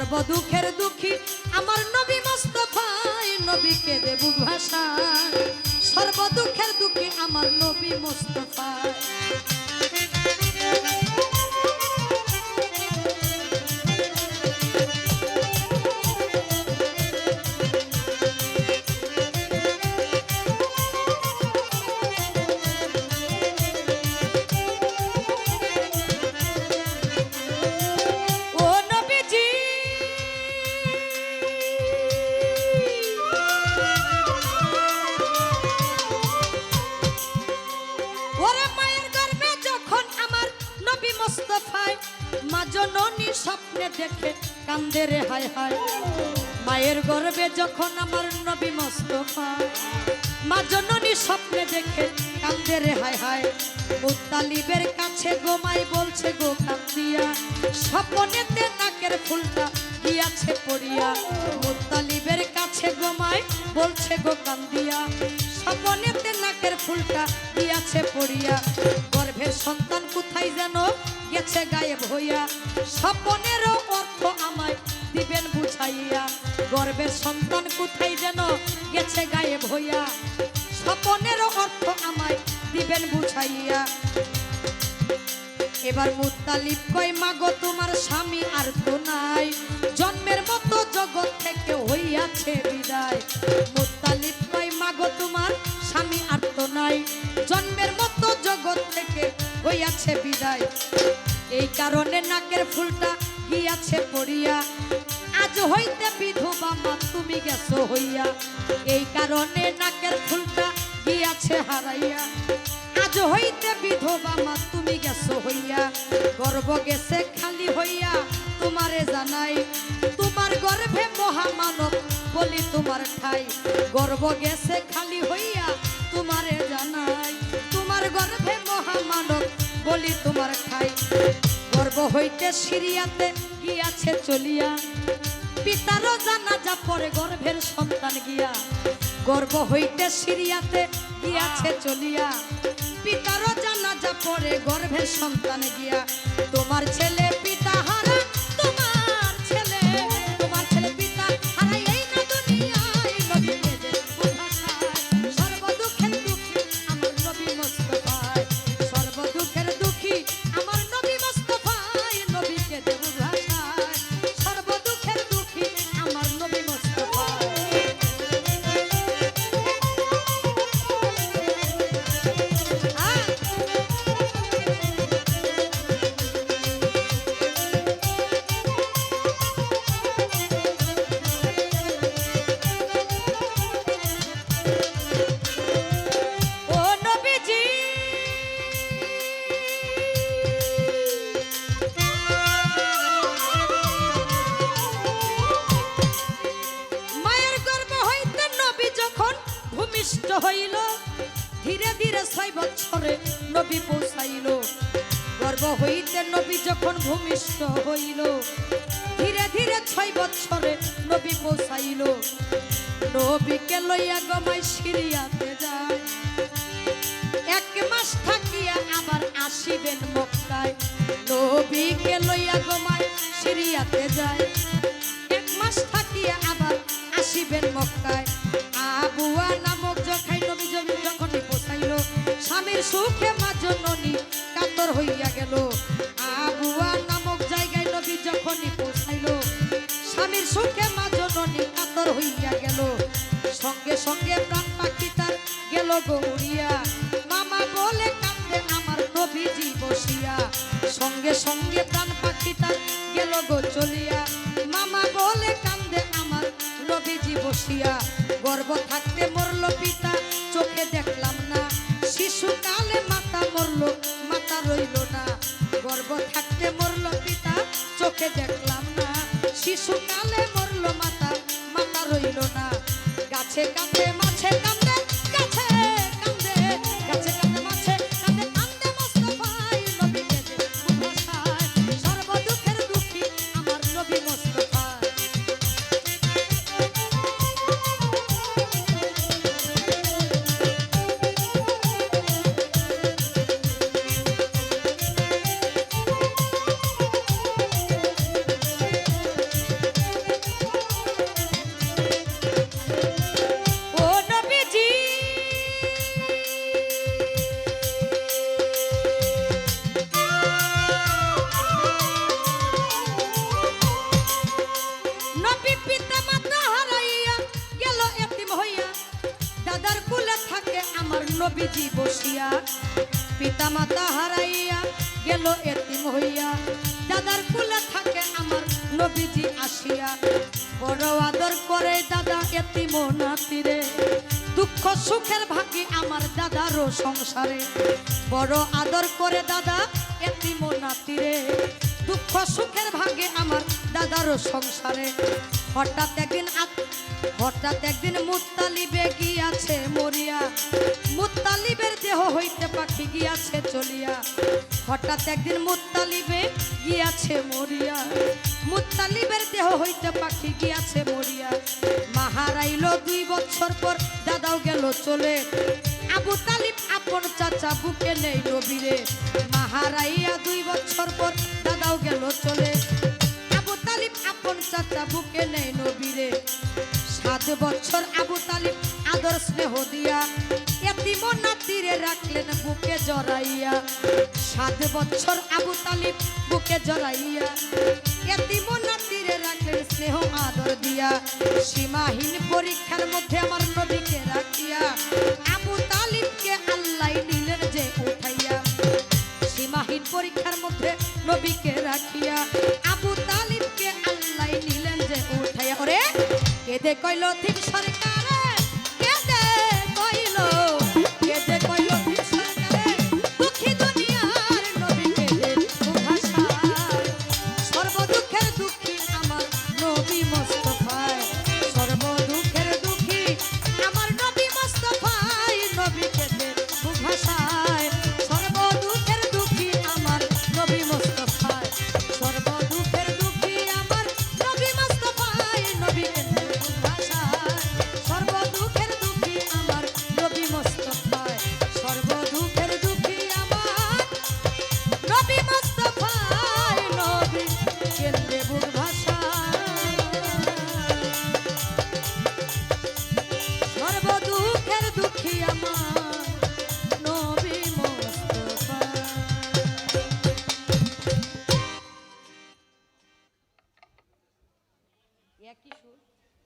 সর্ব দুঃখের দুঃখী, আমার নবী মোস্তফাই নবীকে দেবু ভাষা সর্ব দুঃখের দুঃখী, আমার নবী মোস্তফাই জননী স্বপ্নে দেখে কান্দে রে, হায় হায়। মায়ের গর্ভে যখন আমার নবী মোস্তফায় মা জননী স্বপ্নে দেখে কান্দে রে, হায় হায়। মুতালিবের কাছে গোমাই বলছে গো কান্দিয়া। স্বপ্নেতে নাকের ফুলটা গিয়াছে পড়িয়া। মুতালিবের কাছে গোমাই বলছে গো কান্দিয়া। স্বপ্নেতে নাকের ফুলটা গিয়াছে পড়িয়া। গর্ভের সন্তান কোথায় যেন গেছে গায়েব হইয়া। স্বপ্নেরও অর্থ আমায় দিবেন বুঝাইয়া। গর্ভের সন্তান কোথায় যেন গেছে গায়েব হইয়া। স্বপনেরও অর্থ আমায় দিবেন বুঝাইয়া। এবার মুতালিব কয়, মাগো, তোমার স্বামী আর তো নাই। জন্মের মতো জগৎ থেকে হইয়াছে বিদায়। মুতালিব কয়, মাগো, তোমার হইয়াছে বিদায়। এই কারণে নাকের ফুলটা গিয়াছে পড়িয়া। আজ হইতে বিধবা মা, তুমি গেছো হইয়া। এই কারণে নাকের ফুলটা গিয়াছে হারাইয়া। আজ হইতে বিধবা মা, তুমি গেছো হইয়া। গর্ব গেছে খালি হইয়া, তোমারে জানাই। তোমার গর্ভে মহামানব বলি তোমার ঠাই। গর্ব গেছে খালি হইয়া বলি তোমার খাই। গর্ব হইতে সিরিয়াতে গিয়াছে চলিয়া। পিতারও জানাজা পরে গর্ভের সন্তান গিয়া। গর্ব হইতে সিরিয়াতে আছে চলিয়া। পিতারও জানাজা পরে গর্ভের সন্তান গিয়া। তোমার ছেলে পিতা ভূমিষ্ঠ হইল। ধীরে ধীরে ছয় বছরে নবী পৌঁছাইল। গর্ভ হইতে নবী যখন ভূমিষ্ঠ হইল, ধীরে ধীরে ছয় বছরে নবী পৌঁছাইল। নবীকে লইয়া গমাই সিরিয়াতে যায়। এক মাস থাকিয়া আবার আসিবেন মক্কায়। নবীকে লইয়া গমায় সিরিয়াতে যায়। সুখে মা জননী কাতর হইয়া গেল। আবুয়া নামক জায়গায় নবী যখনই পৌঁছাইল, স্বামীর সুখে মা জননী কাতর হইয়া গেল। সঙ্গে সঙ্গে প্রাণ পাখি তার গেল গৌরিয়া মামা বলে কান্দে আমার নবীজি বসিয়া। সঙ্গে সঙ্গে প্রাণ পাখি তার গেল গো চলিয়া। মামা বলে কান্দে আমার নবীজি বসিয়া। গর্ব থাকতে মরল পিতা, চোখে চোখে দেখলাম না। শিশুকালে মরল মাতা মাতা রইল না। গাছে কাঁদে মাছে কান্দে গাছে। নবীজি বসিয়া পিতা মাতা হারাইয়া গেল এতিম হইয়া। দাদার কুলে থাকে আমার নবীজি আসিয়া। বড় আদর করে দাদা এতিম নাতিরে। দুঃখ সুখের ভাগি আমার দাদারও সংসারে। বড় আদর করে দাদা এতিম নাতিরে। দুঃখ সুখের ভাগে আমার দাদারও সংসারে। হঠাৎ একদিন হঠাৎ একদিন মুত্তালিবে গিয়াছে মরিয়া। মুতালিবের দেহ হইতে পাখি গিয়াছে চলিয়া। হঠাৎ একদিন মুত্তালিবে গিয়াছে মরিয়া। মুত্তালিবের দেহ হইতে পাখি গিয়াছে মরিয়া। মাহারাইল দুই বছর পর দাদাও গেল চলে। আবু তালিব আপন চাচা বুকে নেই নবীরে। মাহারাইয়া দুই বছর পর দাদাও গেল চলে। আবু তালিব আপন চাচা বুকে নেই নবীরে। সাত বছর আবু তালিব আদর স্নেহ দিয়া এতিম নাতিরে রাখলেন বুকে জড়াইয়া। সাত বছর আবু বুকে জড়াইয়া রাখলেন স্নেহ আদর দিয়া। সীমাহীন পরীক্ষার মধ্যে আমার লথিন সরকার।